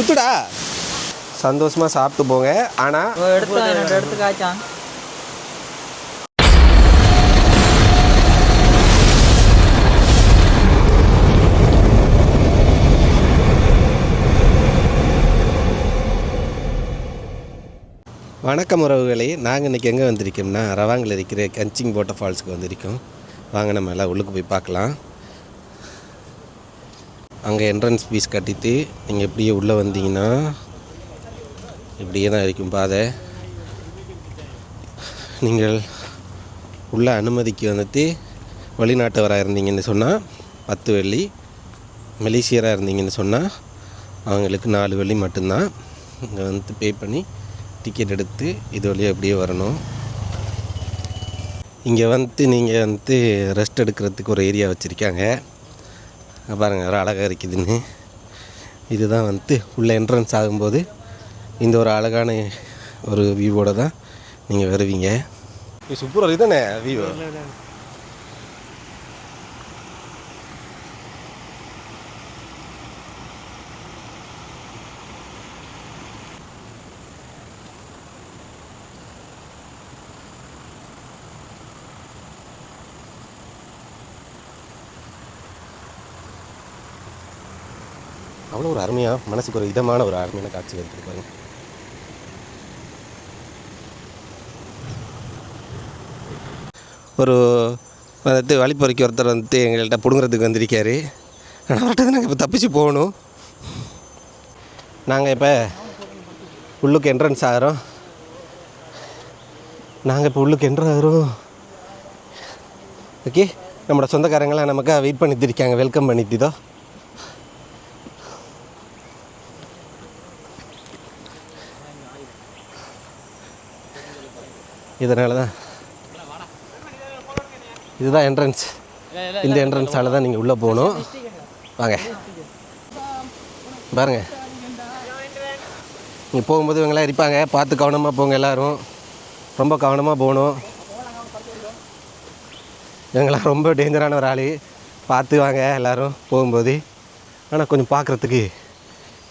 சுத்துடா. சந்தோஷமாக சாப்பிட்டு போங்க. ஆனால் வணக்கம் உறவுகளே. நாங்கள் இன்றைக்கி எங்கே வந்திருக்கோம்னா ரவாங்கில் இருக்கிற கஞ்சிங் வாட்டர் ஃபால்ஸுக்கு வந்திருக்கோம். வாங்க நம்ம எல்லாம் உள்ளுக்கு போய் பார்க்கலாம். அங்கே என்ட்ரன்ஸ் ஃபீஸ் கட்டிட்டு நீங்கள் இப்படியே உள்ளே வந்தீங்கன்னா இப்படியே தான் இருக்கும் பாதை. நீங்கள் உள்ள அனுமதிக்கு வந்துட்டு வெளிநாட்டவராக இருந்தீங்கன்னு சொன்னால் பத்து வெள்ளி. மலேசியராக இருந்தீங்கன்னு சொன்னால் அவங்களுக்கு நாலு வெள்ளி மட்டும்தான். இங்கே வந்து பே பண்ணி டிக்கெட் எடுத்து இது வழியாக அப்படியே வரணும். இங்கே வந்துட்டு நீங்கள் வந்துட்டு ரெஸ்ட் எடுக்கிறதுக்கு ஒரு ஏரியா வச்சுருக்காங்க. பாருங்கள் ஒரு அழகாக இருக்குதுன்னு. இதுதான் வந்துட்டு உள்ள என்ட்ரன்ஸ் ஆகும்போது இந்த ஒரு அழகான ஒரு வியூவோட தான் நீங்கள் வருவீங்க. சூப்பர் இதுதானே வியூ அவ்வளோ ஒரு அருமையாக மனசுக்கு ஒரு இதமான ஒரு அருமையான காட்சி இருக்குது பாருங்க ஒரு வந்துட்டு வழிப்பறிக்கு ஒருத்தர் வந்துட்டு எங்கள்கிட்ட பிடுங்குறதுக்கு வந்திருக்காரு. ஆனால் அவர்கிட்ட நாங்கள் இப்போ தப்பிச்சு போகணும். நாங்கள் இப்போ உள்ளுக்கு என்ட்ரன்ஸ் ஆகிறோம். நாங்கள் இப்போ உள்ளுக்கு என்ட்ரு ஆகிறோம். ஓகே நம்மளோட சொந்தக்காரங்களாம் நமக்காக வெயிட் பண்ணிட்டு இருக்காங்க. வெல்கம் பண்ணிட்டுதோ இதனால தான். இதுதான் என்ட்ரன்ஸ் இந்த என்ட்ரன்ஸால் தான் நீங்கள் உள்ளே போகணும். வாங்க. பாருங்க. நீங்கள் போகும்போது இவங்களாம் இருப்பாங்க. பார்த்து கவனமாக போங்க எல்லோரும். ரொம்ப கவனமாக போகணும். இவங்களாம் ரொம்ப டேஞ்சரான ஒரு ஆள். பார்த்து வாங்க எல்லாரும் போகும்போது. ஆனால் கொஞ்சம் பார்க்குறதுக்கு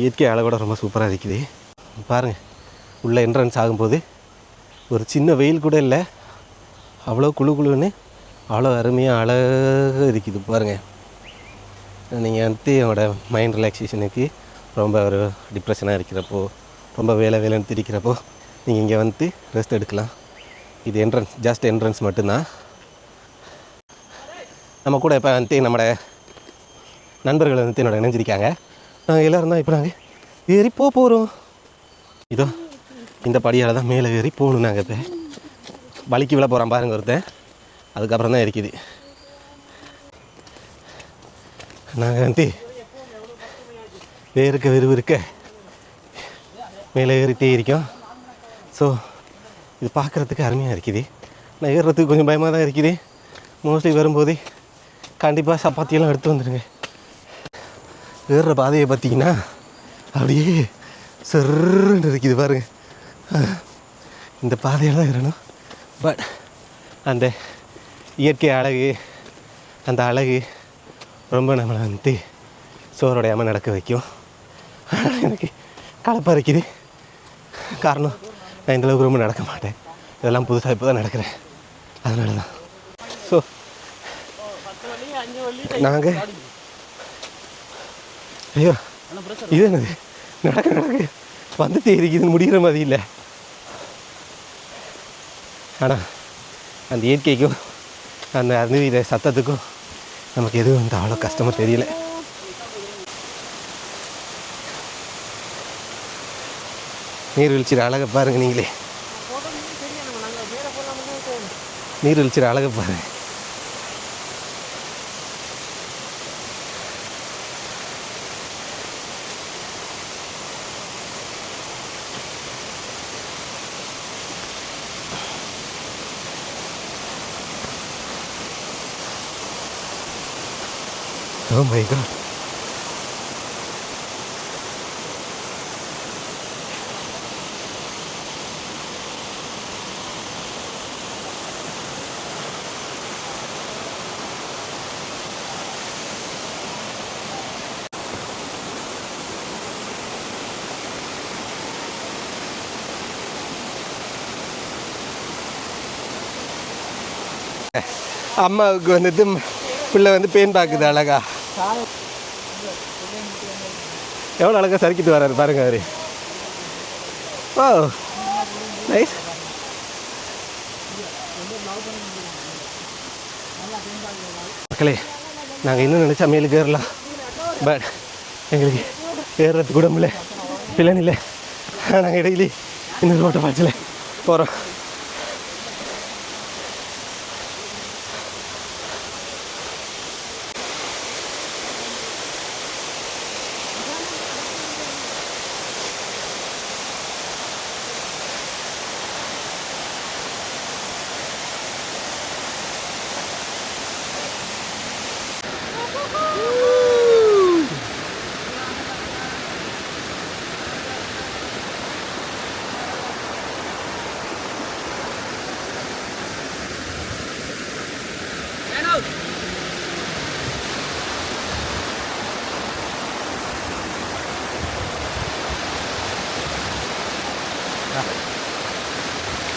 இயற்கை அளவோட ரொம்ப சூப்பராக இருக்குது. பாருங்கள் உள்ள என்ட்ரன்ஸ் ஆகும்போது ஒரு சின்ன வெயில் கூட இல்லை. அவ்வளோ குளு குளுன்னு அவ்வளோ அருமையாக அழகாக இருக்குது பாருங்கள் நீங்கள் வந்து என்னோட மைண்ட் ரிலாக்ஸேஷனுக்கு ரொம்ப ஒரு டிப்ரெஷனாக இருக்கிறப்போ ரொம்ப வேலை வேலைன்னு திரிக்கிறப்போ நீங்கள் இங்கே வந்துட்டு ரெஸ்ட் எடுக்கலாம். இது என்ட்ரன்ஸ் ஜஸ்ட் என்ட்ரன்ஸ் மட்டும்தான். நம்ம கூட இப்போ வந்து நம்மளோட நண்பர்கள் வந்து என்னோட இணைஞ்சிருக்காங்க. நாங்கள் எல்லோரும் தான் இப்போ நாங்கள் ஏறி போக போகிறோம் இதோ இந்த படியால் தான் மேலே ஏறி போகணும் நாங்கள் இப்போ. வலிக்கு விழ போகிறோம் பாருங்க ஒருத்தன். அதுக்கப்புறம் தான் இருக்குது நாங்கள் வந்து வேறுக்க விறுவிறுக்க மேலே ஏறிட்டே இருக்கோம். ஸோ இது பார்க்குறதுக்கு அருமையாக இருக்குது. நான் ஏறுறதுக்கு கொஞ்சம் பயமாக தான் இருக்குது. மோஸ்ட்லி வரும்போது கண்டிப்பாக சப்பாத்தியெல்லாம் எடுத்து வந்துடுங்க. ஏறுற பாதையை பார்த்தீங்கன்னா அப்படியே செருன்னு இருக்குது பாருங்கள் இந்த பாதையில் தான் ஏறணும். பட் அந்த இயற்கை அழகு அந்த அழகு ரொம்ப நம்மளை வந்து சோறுடையாமல் நடக்க வைக்கும். எனக்கு களைப்பாக இருக்குது காரணம் நான் இந்தளவுக்கு ரொம்ப நடக்க மாட்டேன். இதெல்லாம் புதுசாக இப்போ தான் நடக்கிறேன். அதனால தான் ஸோ நாங்கள் ஐயோ இது என்னது? நடக்க நடக்க. வந்து இருக்குதுன்னு முடிகிற மாதிரி இல்லை. ஆனால் அந்த இயற்கைக்கும் அந்த அருவியில சத்தத்துக்கும் நமக்கு எதுவும் வந்து அவ்வளோ கஷ்டமாக தெரியல. நீர்வீழ்ச்சியில் அழகை பாருங்க நீங்களே. நீர்வீழ்ச்சியில் அழகை பாருங்க. Oh my god. அம்மாவுக்கு வந்துட்டு பிள்ளை வந்து பேன் பார்க்குது அழகா எவ்வளோ அழகா சறுக்கிட்டு வர்றாரு பாருங்க அவரு. ஓ நைஸ் மக்களே நாங்கள் இன்னும் நினச்சா மேலுக்கு ஏறலாம். பட் எங்களுக்கு ஏறுறதுக்கு கூட இல்லை பிள்ளைன்னு இல்லை. நாங்கள் இடையிலே இன்னொரு ஓட்ட பாய்ச்சல போகிறோம்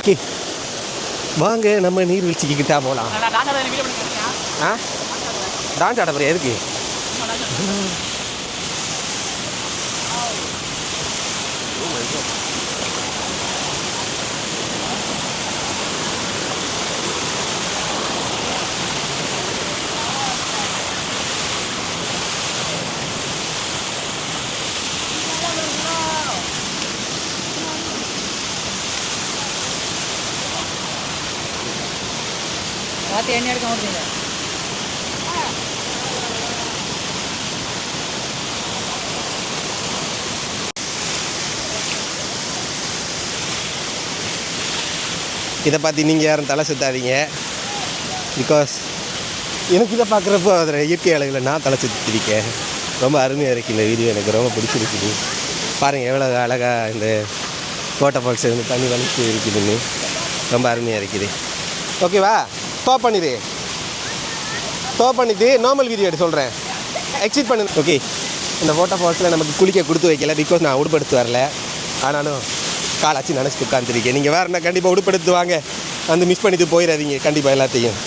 ஓகே. வாங்க நம்ம நீர்வீழ்ச்சிக்கு கிட்டா போகலாம் ஆ? டான்ஸ் ஆட போறியா? எதுக்கு? பார்த்து எண்ணெய் எடுக்க மாட்டீங்க இதை பார்த்து நீங்கள் யாரும் தலை சுத்தாதீங்க. பிகாஸ் எனக்கு இதை பார்க்குறப்போ அதில் இயற்கை அழகில் நான் தலை சுற்றிருக்கேன் ரொம்ப அருமையாக இருக்குது இந்த வீடியோ எனக்கு ரொம்ப பிடிச்சிருக்குது. பாருங்கள் எவ்வளோ அழகாக இந்த வாட்டர் பாக்ஸ் இருந்து தண்ணி வலிச்சு இருக்குதுன்னு. ரொம்ப அருமையாக இருக்குது. ஓகேவா ஸ்டாப் பண்ணிடு ஸ்டாப் பண்ணிட்டு நார்மல் வீடியோ எடுத்து சொல்கிறேன் எக்ஸிட் பண்ணு. ஓகே இந்த வாட்டர் ஃபால்ஸில் நமக்கு குளிக்க கொடுத்து வைக்கல பிகாஸ் நான் உடுப்படுத்து வரல. ஆனாலும் காலாச்சு நினச்சி உட்காந்துருக்கேன் நீங்கள் வேறு என்ன கண்டிப்பாக உடுப்படுத்து வாங்க. வந்து மிஸ் பண்ணிட்டு போயிடாதீங்க கண்டிப்பாக எல்லாத்தையும்.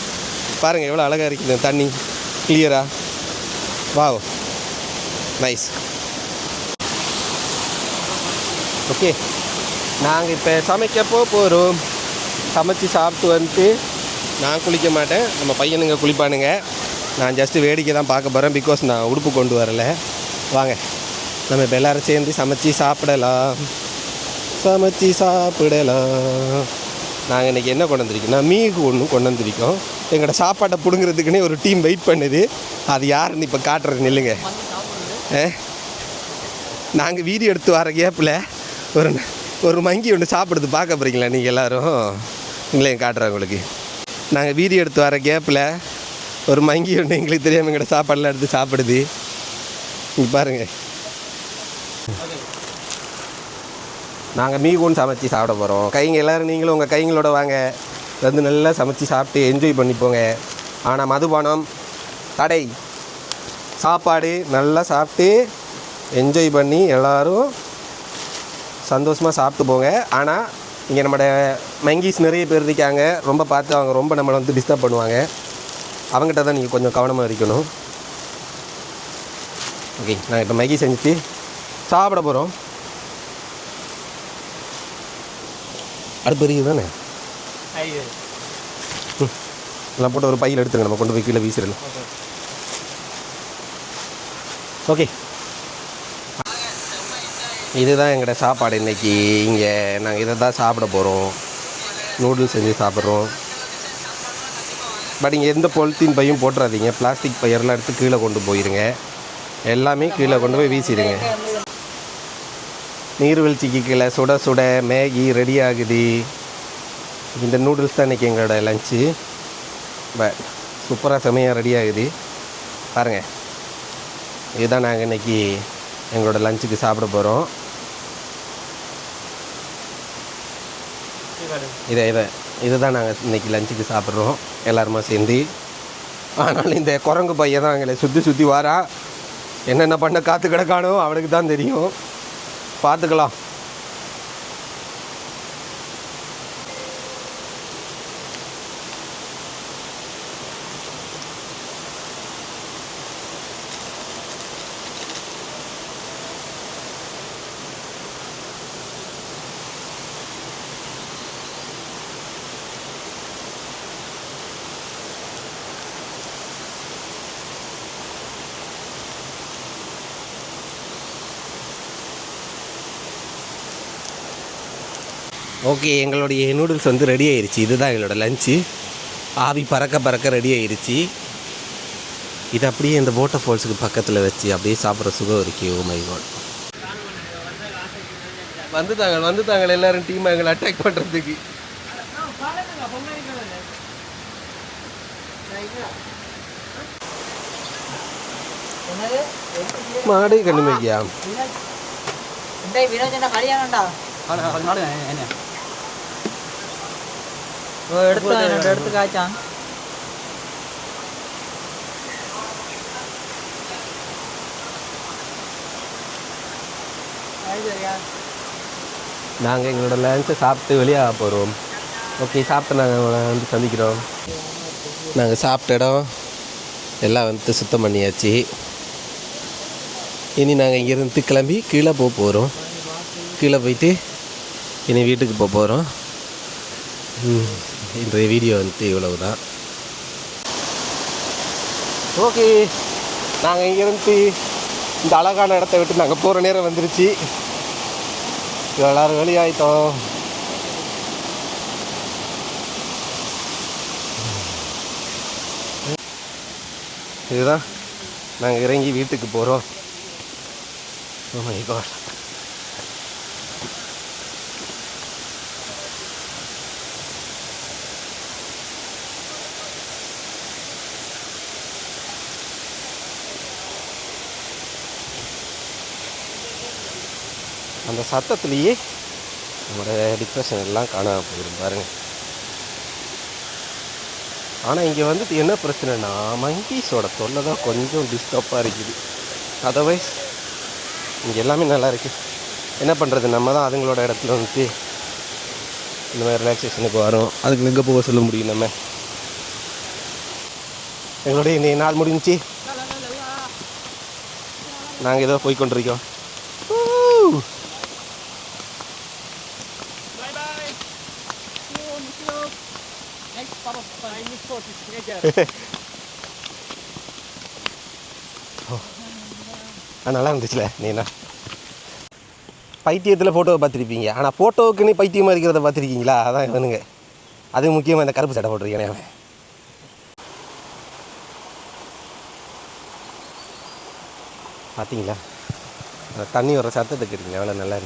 பாருங்கள் எவ்வளோ அழகாக இருக்குது தண்ணி. கிளியராக வாவ் நைஸ் ஓகே நாங்கள் இப்போ சமைக்கப்போ போகிறோம் சமைச்சு சாப்பிட்டு வந்துட்டு நான் குளிக்க மாட்டேன். நம்ம பையனுங்க குளிப்பானுங்க. நான் ஜஸ்ட்டு வேடிக்கை தான் பார்க்க போகிறேன் பிகாஸ் நான் உடுப்பு கொண்டு வரல. வாங்க. நம்ம இப்போ எல்லாரும் சேர்ந்து சமைச்சு சாப்பிடலாம். சமைச்சு சாப்பிடலாம். நாங்கள் இன்றைக்கி என்ன கொண்டு வந்திருக்கோம்னா மீகு ஒன்று கொண்டு வந்திருக்கோம். எங்களோட சாப்பாட்டை பிடுங்கிறதுக்குன்னே ஒரு டீம் வெயிட் பண்ணுது. அது யாருன்னு இப்போ காட்டுறது நில்லுங்க. நாங்கள் வீடியோ எடுத்து வர கேப்பில் ஒரு ஒரு மங்கி ஒன்று சாப்பிடுறது பார்க்க போகிறீங்களா நீங்கள் எல்லோரும்? உங்களையும் காட்டுறேன் உங்களுக்கு. நாங்கள் வீடியோ எடுத்து வர கேப்பில் ஒரு மங்கி ஒன்று எங்களுக்கு தெரியாமல் எங்கள்கிட்ட சாப்பாடெலாம் எடுத்து சாப்பிடுது. இங்கே பாருங்கள் நாங்கள் மீகூன் சமைச்சு சாப்பிட போகிறோம் கைங்க எல்லோரும் நீங்களும் உங்கள் கைங்களோட வாங்க. வந்து நல்லா சமைச்சு சாப்பிட்டு என்ஜாய் பண்ணிப்போங்க ஆனால் மதுபானம் தடை. சாப்பாடு நல்லா சாப்பிட்டு என்ஜாய் பண்ணி எல்லோரும் சந்தோஷமாக சாப்பிட்டு போங்க. ஆனால் இங்கே நம்மளோட மங்கீஸ் நிறைய பேர் இருக்காங்க. ரொம்ப பார்த்து அவங்க ரொம்ப நம்மளை வந்து டிஸ்டர்ப் பண்ணுவாங்க. அவங்ககிட்ட தான் நீங்கள் கொஞ்சம் கவனமாக இருக்கணும். ஓகே நான் இப்போ மேகி செஞ்சுட்டு சாப்பிட போகிறோம் அடுப்பு பெரிய தானே எல்லாம் போட்டு ஒரு பையில் எடுத்துருங்க. நம்ம கொண்டு போய் கீழே வீசிடலாம். ஓகே. இதுதான் எங்களோட சாப்பாடு இன்றைக்கி இங்கே நாங்கள் இதை தான் சாப்பிட போகிறோம் நூடுல்ஸ் செஞ்சு சாப்பிட்றோம். பட் இங்கே எந்த பொலித்தீன் பையும் போட்டுறாதீங்க. பிளாஸ்டிக் பையெல்லாம் எடுத்து கீழே கொண்டு போயிருங்க. எல்லாமே கீழே கொண்டு போய் வீசிடுங்க. நீர்வீழ்ச்சிக்கு கீழே சுட சுட மேகி ரெடி ஆகுது. இந்த நூடுல்ஸ் தான் இன்றைக்கி எங்களோட லஞ்சு பட் சூப்பராக செமையாக ரெடி ஆகுது. பாருங்கள் இதுதான் நாங்கள் இன்றைக்கி எங்களோட லஞ்சுக்கு சாப்பிட போகிறோம் இதை இதை இதுதான் நாங்கள் இன்றைக்கி லஞ்சுக்கு சாப்பிட்றோம். எல்லாருமா சேர்ந்து. ஆனால் இந்த குரங்கு பையன் தான் எங்களை சுற்றி சுற்றி வாரா. என்னென்ன பண்ண காற்று கிடக்கானோ அவனுக்கு தான் தெரியும். பார்த்துக்கலாம். ஓகே எங்களுடைய நூடுல்ஸ் வந்து ரெடி ஆயிருச்சு. இதுதான் எங்களோட லஞ்சு ஆவி பறக்க பறக்க ரெடி ஆயிருச்சு. இது அப்படியே இந்த வாட்டர் ஃபால்ஸுக்கு பக்கத்தில் வச்சு அப்படியே சாப்பிட்ற சுகம் இருக்கு. ஓ மை காட் வந்துட்டாங்க வந்துட்டாங்க எல்லாரும் டீம் எங்களை அட்டாக் பண்ணுறதுக்கு மாடு கண்ணுமைக்கியா இந்த வினோஜன கல்யாணம்டா. நாங்கள் எங்களோட லஞ்சை சாப்பிட்டு வெளியாக போகிறோம் ஓகே சாப்பிட்டு நாங்கள் வந்து சந்திக்கிறோம். நாங்கள் சாப்பிட்ட இடம் எல்லாம் வந்து சுத்தம் பண்ணியாச்சு. இனி நாங்கள் இங்கேருந்து கிளம்பி கீழே போக போகிறோம் கீழே போயிட்டு இனி வீட்டுக்கு போக போகிறோம் இன்றைய வீடியோ வந்துட்டு இவ்வளவு தான் ஓகே நாங்கள் இங்கேருந்து இந்த அழகான இடத்த விட்டு நாங்கள் போகிற நேரம் வந்துருச்சு. எல்லாரும் வெளியாயிட்டோம் இதுதான் நாங்கள் இறங்கி வீட்டுக்கு போகிறோம் ஓ oh மை காட் அந்த சத்தத்துலேயே நம்மளோட டிப்ரெஷன் எல்லாம் காணாமல் போயிடும் பாருங்க. ஆனால் இங்கே வந்துட்டு என்ன பிரச்சனைனா மங்கீஸோட தொல்லை தான் கொஞ்சம் டிஸ்டர்பாக இருக்குது. அதர்வைஸ் இங்கே எல்லாமே நல்லா இருக்குது என்ன பண்ணுறது நம்ம தான் அதுங்களோட இடத்துல வந்துட்டு இந்த மாதிரி ரிலாக்ஸேஷனுக்கு வரோம். அதுக்கு எங்கே போக சொல்ல முடியும் நம்ம? எங்களுடைய இன்னைய நாள் முடிஞ்சுச்சு. நாங்கள் ஏதோ போய் கொண்டிருக்கோம். நல்லா இருந்துச்சுல நீனா? பைத்தியத்தில் ஃபோட்டோவை பார்த்துருப்பீங்க. ஆனால் ஃபோட்டோவுக்குன்னு பைத்தியமாக இருக்கிறத பார்த்துருக்கீங்களா? அதான் இவனுங்க. அது முக்கியமாக இந்த கருப்பு சட்டை போட்டிருக்கேன் அவன். பார்த்தீங்களா? தண்ணி வர சத்தத்தை கேட்டீங்க எவ்வளோ நல்லா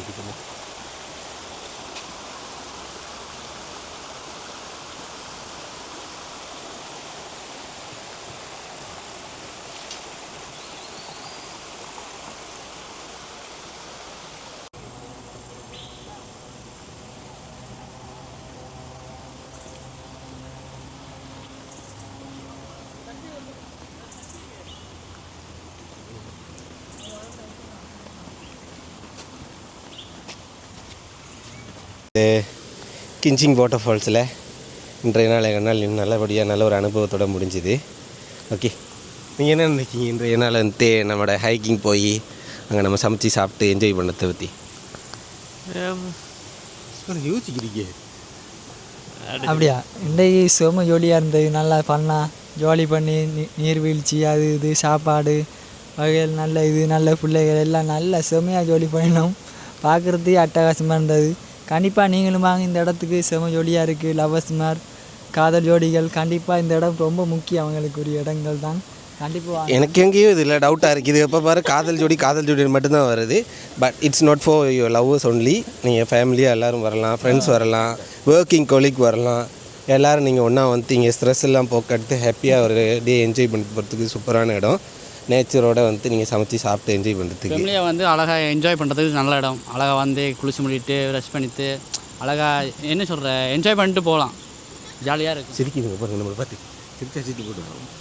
இருக்குதுன்னு கிஞ்சிங் வாட்டர் ஃபால்ஸில் இன்றைய நாள் எங்கள் நாள் இன்னும் நல்லபடியாக நல்ல ஒரு அனுபவத்தோட முடிஞ்சுது. ஓகே. நீங்கள் என்ன நினைக்கிங்க இன்றைய நாள் வந்துட்டு நம்மளோட ஹைக்கிங் போய் அங்கே நம்ம சமைச்சு சாப்பிட்டு என்ஜாய் பண்ணதை பற்றி யோசிக்கிறீங்க. அப்படியா? இன்றைக்கு செம ஜோலியாக இருந்தது. நல்லா பண்ணலாம் ஜாலி பண்ணி நீர்வீழ்ச்சி அது இது சாப்பாடு வகைகள் நல்ல இது நல்ல பிள்ளைகள் எல்லாம் நல்ல செமையாக ஜோலி பண்ணினோம். பார்க்குறதுக்கே அட்டகாசமாக இருந்தது. கண்டிப்பாக நீங்களும் வாங்க. இந்த இடத்துக்கு செம ஜோலியாக இருக்குது லவர்ஸ்மார் காதல் ஜோடிகள். கண்டிப்பாக இந்த இடம் ரொம்ப முக்கியம். அவங்களுக்கு ஒரு இடங்கள் தான். கண்டிப்பாக எனக்கு எங்கேயும் இதில் டவுட்டாக இருக்குது எப்போ பாரு காதல் ஜோடி காதல் ஜோடி மட்டும்தான் வருது. But it's not for your lovers only நீங்கள் ஃபேமிலியாக எல்லோரும் வரலாம். ஃப்ரெண்ட்ஸ் வரலாம். ஒர்க்கிங் கொலிக் வரலாம். எல்லோரும் நீங்கள் ஒன்றா வந்து இங்கே ஸ்ட்ரெஸ் எல்லாம் போக்கெடுத்து ஹாப்பியாக ஒரு டே என்ஜாய் பண்ணிட்டு போகிறதுக்கு சூப்பரான இடம். நேச்சரோட வந்து நீங்கள் சமைச்சு சாப்பிட்டு என்ஜாய் பண்ணுறதுக்கு ஃபேமிலியாக வந்து அழகாக என்ஜாய் பண்ணுறதுக்கு நல்ல இடம். அழகாக வந்து குளிச்சு முடிட்டு ரெஸ்ட் பண்ணிட்டு அழகாக என்ன சொல்கிற என்ஜாய் பண்ணிட்டு போகலாம் ஜாலியாக இருக்கும். சிரிக்குதுங்க பாருங்க நம்மளை பார்த்து. சிரிச்சா சிரித்து போட்டுருவோம்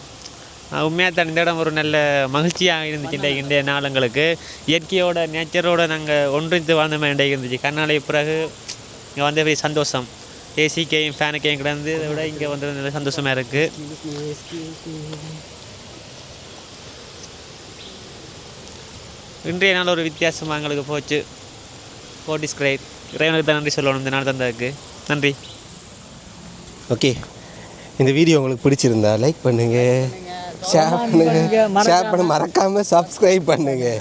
உண்மையாக தான் இந்த இடம் ஒரு நல்ல மகிழ்ச்சியாக இருந்துச்சு இன்றைய நாளுங்களுக்கு. இயற்கையோட நேச்சரோட நாங்கள் ஒன்றித்து வாழ்ந்த மாதிரி இன்றைக்கு இருந்துச்சு. கர்நாடக பிறகு இங்கே வந்து பெரிய சந்தோஷம். ஏசிக்கையும் ஃபேனுக்கையும் கிடந்து இதை விட இங்கே வந்து நல்ல சந்தோஷமாக இருக்குது இன்றைய நாள் ஒரு வித்தியாசமாக எங்களுக்கு போச்சு. போட் இஸ் கிரேட் இறைவனுக்கு தான் நன்றி சொல்லணும் இந்த நாள் தந்ததுக்கு நன்றி. ஓகே இந்த வீடியோ உங்களுக்கு பிடிச்சிருந்தா லைக் பண்ணுங்கள் ஷேர் பண்ணுங்கள் ஷேர் பண்ண மறக்காமல் சப்ஸ்கிரைப் பண்ணுங்கள்